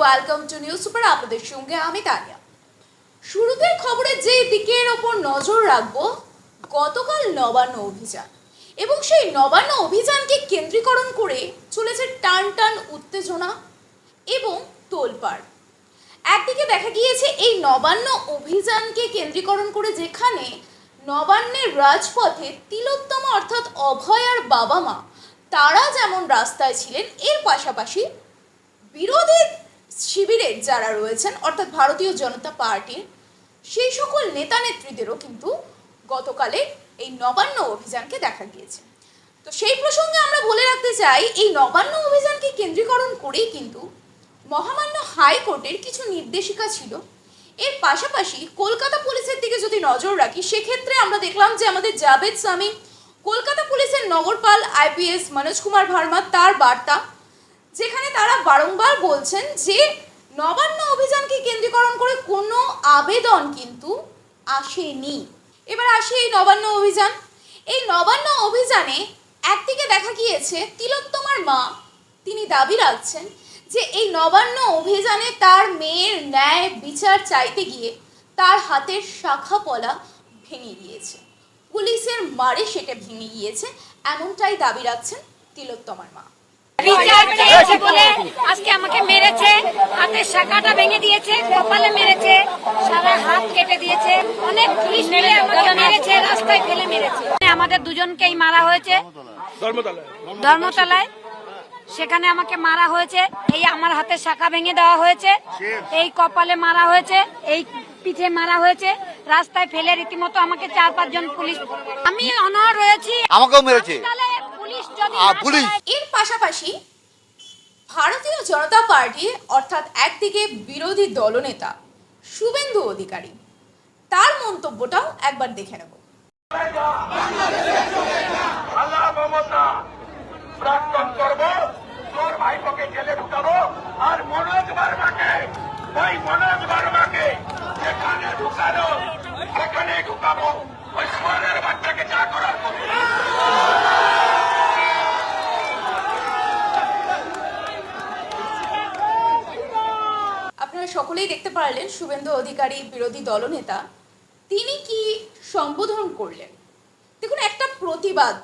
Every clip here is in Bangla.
ওয়েলকাম টু নিউজ সুপার আপনাদের সঙ্গে আমি তানিয়া। শুরুতের খবরে যে দিকের ওপর নজর রাখব, গতকাল নবান্ন অভিযান। এবং সেই নবান্ন অভিযানকে কেন্দ্রীকরণ করে চলেছে টান টান উত্তেজনা এবং তোলপাড়। একদিকে দেখা গিয়েছে এই নবান্ন অভিযানকে কেন্দ্রীকরণ করে যেখানে নবান্নের রাজপথে তিলোত্তমা অর্থাৎ অভয়ার বাবা মা, তারা যেমন রাস্তায় ছিলেন, এর পাশাপাশি বিরোধী শিবিরের যারা রয়েছেন, অর্থাৎ ভারতীয় জনতা পার্টির সেই সকল নেতা নেত্রীদেরও কিন্তু গতকালে এই নবান্ন অভিযানকে দেখা গিয়েছে। তো সেই প্রসঙ্গে আমরা বলে রাখতে চাই, এই নবান্ন অভিযানকে কেন্দ্রীকরণ করেই কিন্তু মহামান্য হাইকোর্টের কিছু নির্দেশিকা ছিল। এর পাশাপাশি কলকাতা পুলিশের দিকে যদি নজর রাখি, সেক্ষেত্রে আমরা দেখলাম যে আমাদের জাভেদ সামি কলকাতা পুলিশের নগরপাল আইপিএস মনোজ কুমার ভার্মা তার বার্তা যেখানে তারা বারংবার বলছেন যে নবান্ন অভিযানকে কেন্দ্রীকরণ করে কোনো আবেদন কিন্তু আসেনি। এবার আসে এই নবান্ন অভিযান। এই নবান্ন অভিযানে একদিকে দেখা গিয়েছে তিলোত্তমার মা, তিনি দাবি রাখছেন যে এই নবান্ন অভিযানে তার মেয়ের ন্যায় বিচার চাইতে গিয়ে তার হাতের শাখা পলা ভেঙে গিয়েছে। পুলিশের মারে সেটা ভেঙে গিয়েছে, এমনটাই দাবি রাখছেন তিলোত্তমার মা। বিচার চেয়েছে বলে আজকে আমাকে মেরেছে হাতের শাখাটা ভেঙে দিয়েছে কপালে মেরেছে সারা হাত কেটে দিয়েছে। অনেক পুলিশ মিলে আমাকে মেরেছে রাস্তায় ফেলে মেরেছে। আমাদের দুজনকেই মারা হয়েছে। ধর্মতলায়। সেখানে আমাকে মারা হয়েছে। এই আমার হাতে শাখা ভেঙে দেওয়া হয়েছে। এই কপালে মারা হয়েছে। এই পিঠে মারা হয়েছে। রাস্তায় ফেলে রীতিমতো আমাকে চার পাঁচজন পুলিশ আমি অনর রয়েছি। আমাকেও মেরেছে। পুলিশ এর পাশাপাশি ভারতীয় জনতা পার্টি অর্থাৎ একদিকে বিরোধী দলনেতা শুভেন্দু অধিকারী তার মন্তব্যটাও একবার দেখে নেব। প্রাক্তন করব তোর ভাইপোকে জেলে ঢুকাবো আর মনোজ বার্মাকে ওই মনোজ বার্মাকে যেখানে ঢুকানো সেখানে ঢুকাবো। ওই সোয়ারের বাচ্চাকে যা করার করব। আপনারা সকলেই দেখতে পারলেন শুভেন্দু অধিকারী বিরোধী দলনেতা। তিনি কি সম্বোধন করলেন? দেখুন, একটা প্রতিবাদ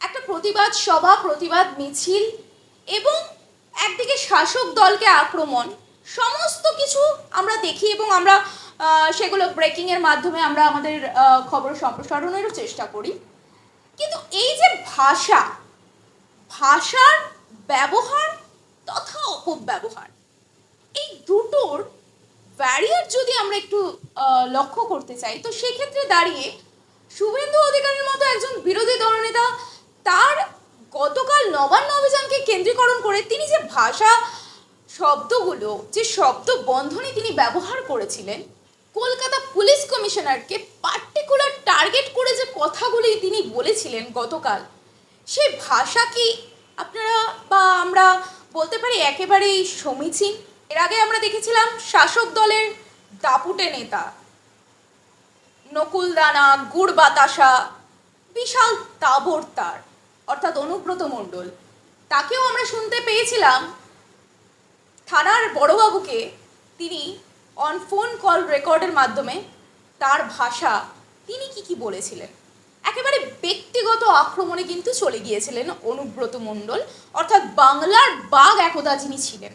একটা প্রতিবাদ সভা, প্রতিবাদ মিছিল এবং একদিকে শাসক দলকে আক্রমণ, সমস্ত কিছু আমরা দেখি এবং আমরা সেগুলো ব্রেকিংয়ের মাধ্যমে আমরা আমাদের খবর সম্প্রসারণেরও চেষ্টা করি। কিন্তু এই যে ভাষা, ভাষার ব্যবহার তথা অপব্যবহার দুটোর ব্যারিয়ার যদি আমরা একটু লক্ষ্য করতে চাই, তো সেক্ষেত্রে দাঁড়িয়ে শুভেন্দু অধিকারীর মতো একজন বিরোধী দলনেতা তার গতকাল নবান্ন অভিযানকে কেন্দ্রীকরণ করে তিনি যে ভাষা শব্দগুলো, যে শব্দ বন্ধনী তিনি ব্যবহার করেছিলেন, কলকাতা পুলিশ কমিশনারকে পার্টিকুলার টার্গেট করে যে কথাগুলি তিনি বলেছিলেন গতকাল সেই ভাষা কি আপনারা বা আমরা বলতে পারি একেবারেই সমীচীন? এর আগে আমরা দেখেছিলাম শাসক দলের দাপুটে নেতা। নকুলদানা, গুড় বাতাসা, বিশাল তাবর তার, অর্থাৎ অনুব্রত মণ্ডল। তাকেও আমরা শুনতে পেয়েছিলাম। থানার বড়বাবুকে তিনি অন ফোন কল রেকর্ডের মাধ্যমে তার ভাষা তিনি কি কি বলেছিলেন? একেবারে ব্যক্তিগত আক্রমণে কিন্তু চলে গিয়েছিলেন অনুব্রত মণ্ডল, অর্থাৎ বাংলার বাঘ একদা যিনি ছিলেন।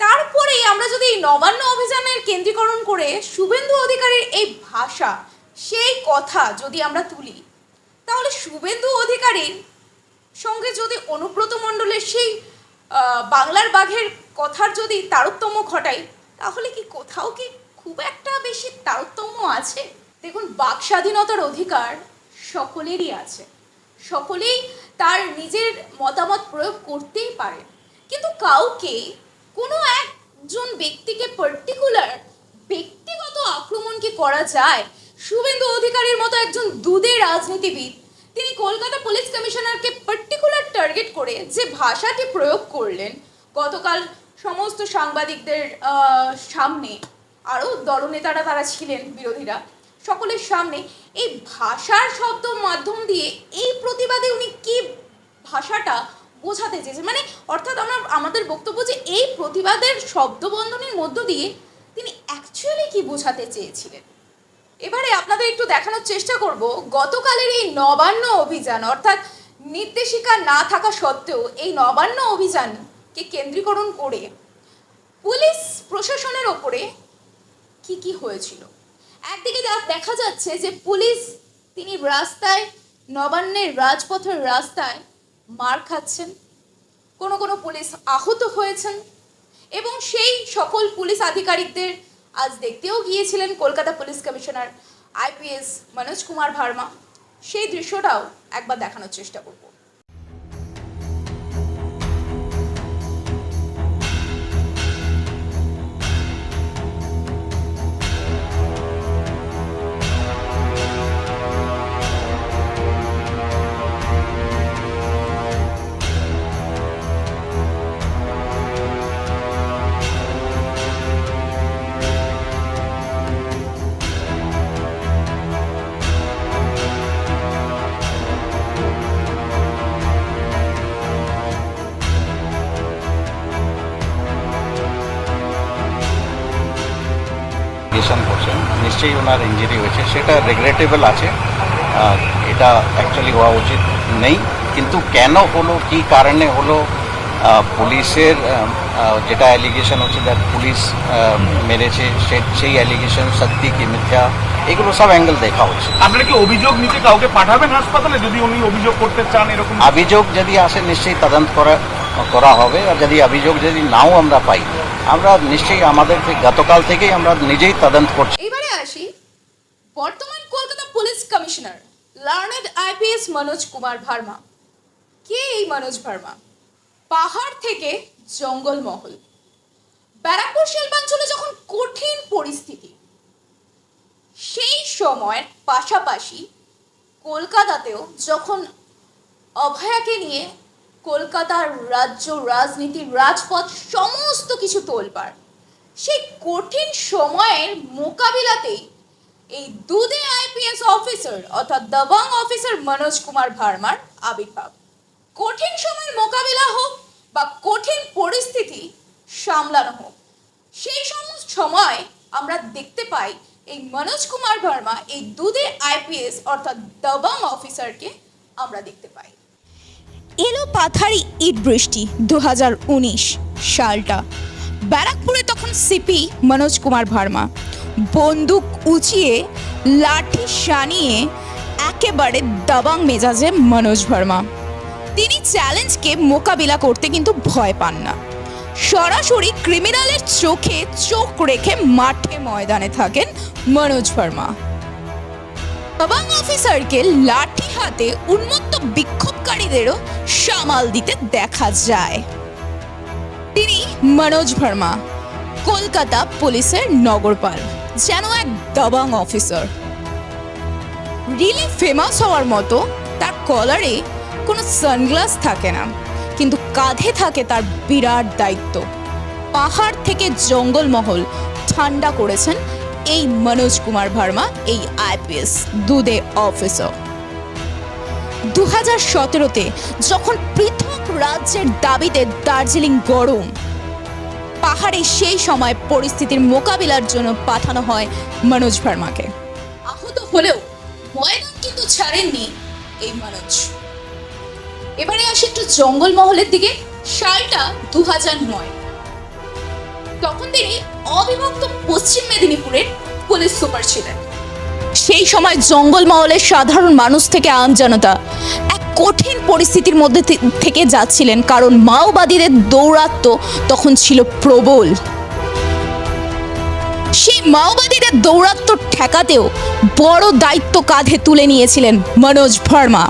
তারপরে আমরা যদি এই নবান্ন অভিযানের কেন্দ্রীকরণ করে শুভেন্দু অধিকারীর এই ভাষা, সেই কথা যদি আমরা তুলি, তাহলে শুভেন্দু অধিকারীর সঙ্গে যদি অনুব্রত মণ্ডলের সেই বাংলার বাঘের কথার যদি তারতম্য ঘটাই, তাহলে কি কোথাও কি খুব একটা বেশি তারতম্য আছে? দেখুন, বাক স্বাধীনতার অধিকার সকলেরই আছে। সকলেই তার নিজের মতামত প্রয়োগ করতেই পারে। কিন্তু কাউকে কোনো একজন ব্যক্তিকে পার্টিকুলার ব্যক্তিগত আক্রমণ কি করা যায়? শুভেন্দু অধিকারীর মতো একজন দুধে রাজনীতিবিদ, তিনি কলকাতা পুলিশ কমিশনারকে পার্টিকুলার টার্গেট করে যে ভাষাটি প্রয়োগ করলেন। গতকাল সমস্ত সাংবাদিকদের সামনে আরও দলনেতারা তারা ছিলেন, বিরোধীরা, সকলের সামনে এই ভাষার শব্দ মাধ্যম দিয়ে এই প্রতিবাদে উনি কি ভাষাটা বোঝাতে চেয়েছে। মানে অর্থাৎ আমরা, আমাদের বক্তব্য যে এই প্রতিবাদের শব্দবন্ধনের মধ্য দিয়ে তিনি অ্যাকচুয়ালি কি বোঝাতে চেয়েছিলেন? এবারে আপনাদের একটু দেখানোর চেষ্টা করব। গতকালের এই নবান্ন অভিযান, অর্থাৎ নির্দেশিকা না থাকা সত্ত্বেও এই নবান্ন অভিযানকে কেন্দ্রীকরণ করে পুলিশ প্রশাসনের ওপরে কি কি হয়েছিল? একদিকে দেখা যাচ্ছে যে পুলিশ তিনি রাস্তায়, নবান্নের রাজপথের রাস্তায় মার খাচ্ছেন। কোনো কোনো পুলিশ আহত হয়েছেন। এবং সেই সকল পুলিশ আধিকারিকদের আজ দেখতেও গিয়েছিলেন Kolkata police commissioner IPS Manoj Kumar Verma. সেই দৃশ্যটাও একবার দেখানোর চেষ্টা করব। নিশ্চয়ই ওনার ইঞ্জুরি হয়েছে। সেটা রেগুলেটেবল আছে। এটা অ্যাকচুয়ালি হওয়া উচিত নেই। কিন্তু কেন হলো কি কারণে হলো পুলিশের যেটা অ্যালিগেশন হচ্ছে দ্যাট পুলিশ মেরেছে সে- সেই অ্যালিগেশন সত্যি কি মিথ্যা এগুলো সব অ্যাঙ্গেল দেখা হচ্ছে। আপনারা কি অভিযোগ নিতে কাউকে পাঠাবেন হাসপাতালে? যদি উনি অভিযোগ করতে চান এরকম অভিযোগ যদি আসে নিশ্চয়ই তদন্ত করা করা হবে। আর যদি অভিযোগ যদি নাও আমরা পাই আমরা নিশ্চয়ই আমাদের গতকাল থেকেই আমরা নিজেই তদন্ত করছি। বর্তমান Kolkata police commissioner learned IPS Manoj Kumar Verma. কে এই মনোজ ভার্মা? পাহাড় থেকে জঙ্গলমহল। ব্যারাকপুর শিল্পাঞ্চলে যখন কঠিন পরিস্থিতি, সেই সময়ের পাশাপাশি কলকাতাতেও যখন অভয়াকে নিয়ে কলকাতার রাজ্য রাজনীতির রাজপথ সমস্ত কিছু তোলপাড়, সেই কঠিন সময়ের মোকাবিলাতেই এই দুদে আইপিএস অফিসার অর্থাৎ দবাং অফিসার মনোজ কুমার ভার্মার আবির্ভাব। কঠিন সময়ের মোকাবিলা হোক বা কঠিন পরিস্থিতি সামলানো হোক, সেই সমস্ত সময় আমরা দেখতে পাই এই মনোজ কুমার ভার্মা এই দুদে আইপিএস অর্থাৎ দবাং অফিসারকে আমরা দেখতে পাই। এলো পাথারি ইট বৃষ্টি দু হাজার উনিশ সালটা। ব্যারাকপুরে তখন সিপি মনোজ কুমার ভার্মা। বন্দুক উঁচিয়ে লাঠি সানিয়ে একেবারে দাবাং মেজাজে মনোজ ভার্মা তিনি চ্যালেঞ্জকে মোকাবিলা করতে কিন্তু ভয় পান না। সরাসরি ক্রিমিনালের চোখে চোখ রেখে মাঠে ময়দানে থাকেন মনোজ ভার্মা দবাং অফিসারকে লাঠি হাতে উন্মত্ত বিক্ষোভকারীদেরও সামাল দিতে দেখা যায়। তিনি মনোজ ভার্মা কলকাতা পুলিশের নগরপাল। যেন এক দবাং অফিসার। রিলি ফেমাস হওয়ার মতো তার কলারে কোনো সানগ্লাস থাকে না, কিন্তু কাঁধে থাকে তার বিরাট দায়িত্ব। পাহাড় থেকে জঙ্গলমহল ঠান্ডা করেছেন এই মনোজ কুমার ভার্মা, এই আইপিএস দুদে অফিসার। দু হাজার সতেরোতে যখন পৃথক রাজ্যের দাবিতে দার্জিলিং গরম পাহাড়ে সেই সময় পরিস্থিতির মোকাবিলার জন্য পাঠানো হয় মনোজ ভার্মাকে। আহত হলেও ময়দান কিন্তু ছাড়েননি এই মনোজ। এবারে আসে একটু জঙ্গলমহলের দিকে, সালটা দু নয়। তখন তিনি অবিভক্ত পশ্চিম মেদিনীপুরের পুলিশ সুপার ছিলেন। সেই সময় জঙ্গলমহলের সাধারণ মানুষ থেকে আম জনতা কঠিন পরিস্থিতির মধ্যে থেকে যাচ্ছিলেন, কারণ মাওবাদীদের দৌরাত্ম্য তখন ছিল প্রবল। সেই মাওবাদীদের দৌরাত্ম্য ঠেকাতেও বড় দায়িত্ব কাঁধে তুলে নিয়েছিলেন মনোজ ভার্মা।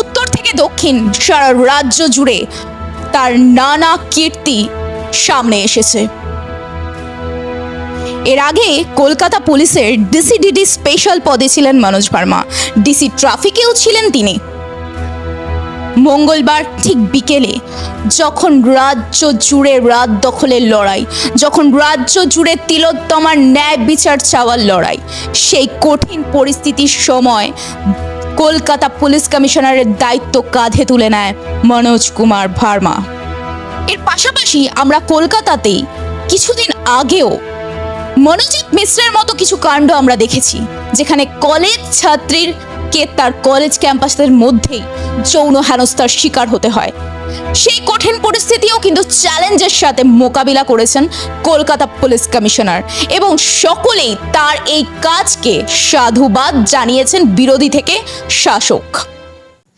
উত্তর থেকে দক্ষিণ সারা রাজ্য জুড়ে তার নানা কীর্তি সামনে এসেছে। এর আগে কলকাতা পুলিশের ডিসিডিডি স্পেশাল পদে ছিলেন মনোজ ভার্মা ডিসি ট্রাফিকেও ছিলেন তিনি। মঙ্গলবার ঠিক বিকেলে যখন রাজ্য জুড়ে রাত দখলের লড়াই, যখন রাজ্য জুড়ে তিলোত্তমার ন্যায় বিচার চাওয়ার লড়াই, সেই কঠিন পরিস্থিতির সময় কলকাতা পুলিশ কমিশনারের দায়িত্ব কাঁধে তুলে নেয় মনোজ কুমার ভার্মা। এর পাশাপাশি আমরা কলকাতাতেই কিছুদিন আগেও মনোজিৎ মিশ্রের মতো কিছু কাণ্ড আমরা দেখেছি, যেখানে কলেজ ছাত্রীর কে তার কলেজ ক্যাম্পাসের মধ্যেই যৌন হেনস্থার শিকার হতে হয়। সেই কঠিন পরিস্থিতিও কিন্তু চ্যালেঞ্জের সাথে মোকাবিলা করেছেন কলকাতা পুলিশ কমিশনার এবং সকলেই তার এই কাজকে সাধুবাদ জানিয়েছেন বিরোধী থেকে শাসক।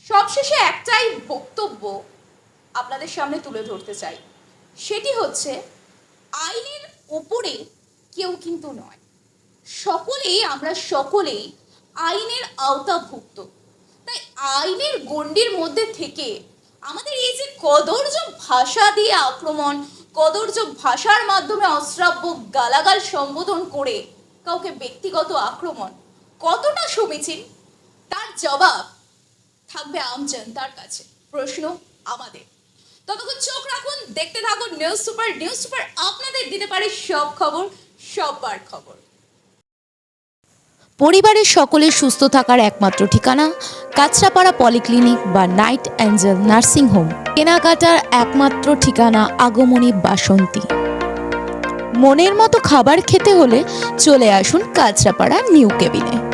সবশেষে একটাই বক্তব্য আপনাদের সামনে তুলে ধরতে চাই। সেটি হচ্ছে, আইনের উপরে কেউ কিন্তু নয়। সকলেই, আমরা সকলেই আইনের আওতাভুক্ত। তাই আইনের গণ্ডির মধ্যে থেকে আমাদের এই যে কদর্য ভাষা দিয়ে আক্রমণ, কদর্য ভাষার মাধ্যমে অশ্রাব্য গালাগাল সম্বোধন করে কাউকে ব্যক্তিগত আক্রমণ কতটা সমীচীন? তার জবাব থাকবে আম জনতার কাছে। প্রশ্ন আমাদের। ততক্ষণ চোখ রাখুন, দেখতে থাকুন, নিউজ সুপার নিউজ সুপার আপনাদের দিতে পারে সব খবর। সববার খবর। পরিবারের সকলের সুস্থ থাকার একমাত্র ঠিকানা কাঁচরাপাড়া পলিক্লিনিক বা নাইট অ্যাঞ্জেল নার্সিং হোম। কেনাকাটার একমাত্র ঠিকানা আগমনী বাসন্তী। মনের মতো খাবার খেতে হলে চলে আসুন কাঁচরাপাড়া নিউ কেবিনে।